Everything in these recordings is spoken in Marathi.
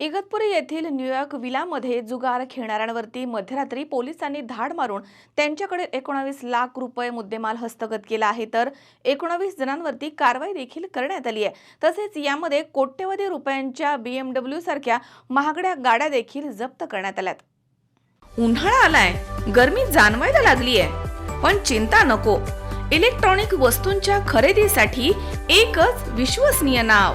इगतपुरी येथील न्यूयॉर्क विलामध्ये जुगार खेळणाऱ्यांवरती मध्यरात्री पोलिसांनी धाड मारून त्यांच्याकडे एकोणावीस लाख रुपये मुद्देमाल हस्तगत केला आहे. तर एकोणावीस जणांवरती कारवाई देखील करण्यात आली आहे. तसेच यामध्ये कोट्यवधी रुपयांच्या बीएमडब्ल्यू सारख्या महागड्या गाड्या देखील जप्त करण्यात आल्यात. उन्हाळा आलाय. गर्मी जाणवायला लागली आहे पण चिंता नको. इलेक्ट्रॉनिक वस्तूंच्या खरेदीसाठी एकच विश्वसनीय नाव.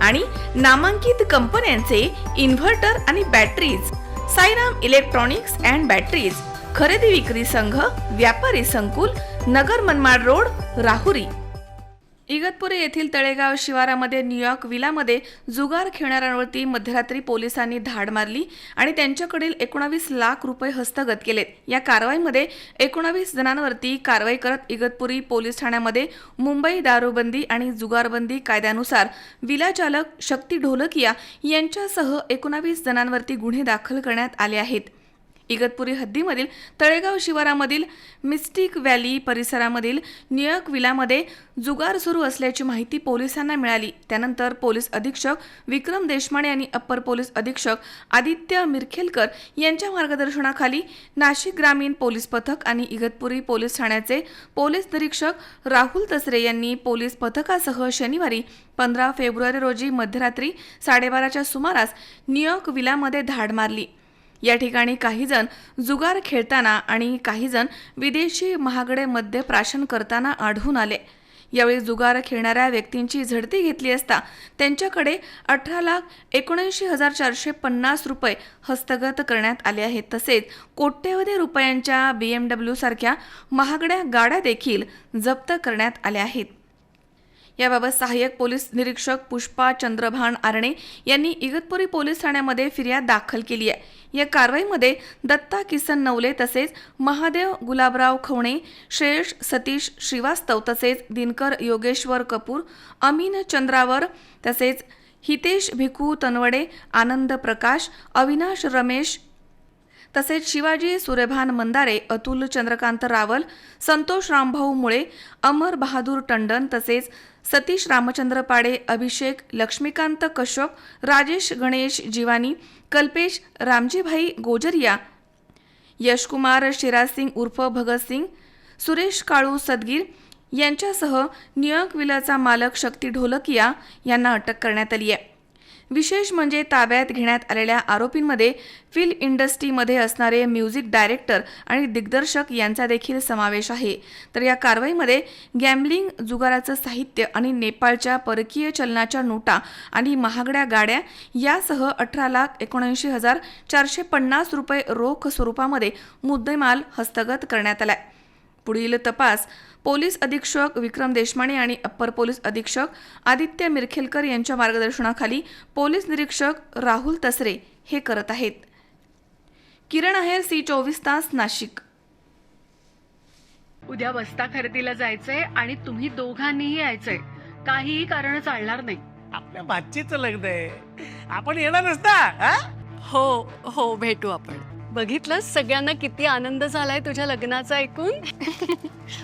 आणि नामांकित कंपन्यांचे इन्व्हर्टर आणि batteries Sairam electronics and batteries खरेदी विक्री संघ व्यापारी संकुल नगर मनमाड रोड राहुरी. इगतपुरी येथील तळेगाव शिवारामध्ये न्यूयॉर्क विलामध्ये जुगार खेळणाऱ्यांवरती मध्यरात्री पोलिसांनी धाड मारली आणि त्यांच्याकडील एकोणावीस लाख रुपये हस्तगत केलेत. या कारवाईमध्ये एकोणावीस जणांवरती कारवाई करत इगतपुरी पोलीस ठाण्यामध्ये मुंबई दारूबंदी आणि जुगारबंदी कायद्यानुसार विला चालक शक्ती ढोलकिया यांच्यासह एकोणावीस जणांवरती गुन्हे दाखल करण्यात आले आहेत. इगतपुरी हद्दीमधील तळेगाव शिवारामधील मिस्टिक व्हॅली परिसरामधील न्यूयॉर्क विलामध्ये जुगार सुरू असल्याची माहिती पोलिसांना मिळाली. त्यानंतर पोलीस अधीक्षक विक्रम देशमाने आणि अप्पर पोलीस अधीक्षक आदित्य मिरखेलकर यांच्या मार्गदर्शनाखाली नाशिक ग्रामीण पोलीस पथक आणि इगतपुरी पोलीस ठाण्याचे पोलीस निरीक्षक राहुल तसरे यांनी पोलीस पथकासह शनिवारी पंधरा फेब्रुवारी रोजी मध्यरात्री साडेबाराच्या सुमारास न्यूयॉर्क विलामध्ये धाड मारली. या ठिकाणी काहीजण जुगार खेळताना आणि काहीजण विदेशी महागडे मद्य प्राशन करताना आढळून आले. यावेळी जुगार खेळणाऱ्या व्यक्तींची झडती घेतली असता त्यांच्याकडे अठरा लाख एकोणऐंशी हजार चारशे पन्नास रुपये हस्तगत करण्यात आले आहेत. तसेच कोट्यवधी रुपयांच्या बी एम डब्ल्यूसारख्या महागड्या गाड्या देखील जप्त करण्यात आल्या आहेत. याबाबत सहाय्यक पोलीस निरीक्षक पुष्पा चंद्रभान आरणे यांनी इगतपुरी पोलीस ठाण्यामध्ये फिर्याद दाखल केली आहे. या कारवाईमध्ये दत्ता किसन नवले तसेच महादेव गुलाबराव खवणे श्रेयश सतीश श्रीवास्तव तसेच दिनकर योगेश्वर कपूर अमीन चंद्रावर तसेच हितेश भिकू तनवडे आनंद प्रकाश अविनाश रमेश तसेच शिवाजी सूर्यभान मंदारे अतुल चंद्रकांत रावल संतोष रामभाऊ मुळे अमर बहादूर टंडन तसेच सतीश रामचंद्र पाडे अभिषेक लक्ष्मीकांत कश्यप राजेश गणेश जिवानी कल्पेश रामजीभाई गोजरिया यशकुमार शिराजसिंग उर्फ भगतसिंग सुरेश काळू सदगीर यांच्यासह न्यूयॉर्क विलाचा मालक शक्ती ढोलकिया यांना अटक करण्यात आली आहे. विशेष म्हणजे ताब्यात घेण्यात आलेल्या आरोपींमध्ये फिल्म इंडस्ट्रीमध्ये असणारे म्युझिक डायरेक्टर आणि दिग्दर्शक यांचा देखील समावेश आहे. तर या कारवाईमध्ये गॅम्बलिंग जुगाराचं साहित्य आणि नेपाळच्या परकीय चलनाच्या नोटा आणि महागड्या गाड्या यासह अठरा लाख एकोणऐंशी हजार चारशे पन्नास रुपये रोख स्वरूपामध्ये मुद्देमाल हस्तगत करण्यात आलाय. पुढील तपास पोलीस अधीक्षक विक्रम देशमाने आणि अप्पर पोलीस अधीक्षक आदित्य मिरखेलकर यांच्या मार्गदर्शनाखाली पोलीस निरीक्षक राहुल तसरे हे करत आहेत. किरण आहेर सी चोवीस तास नाशिक. उद्या बस्ता खरेदीला जायचंय आणि तुम्ही दोघांनीही यायचंय. काहीही कारण चालणार नाही. आपल्या बातचीचं लग्न आहे. आपण येणार नसता हा? हो हो भेटू आपण. बघितलं? सगळ्यांना किती आनंद झालाय तुझ्या लग्नाचा ऐकून?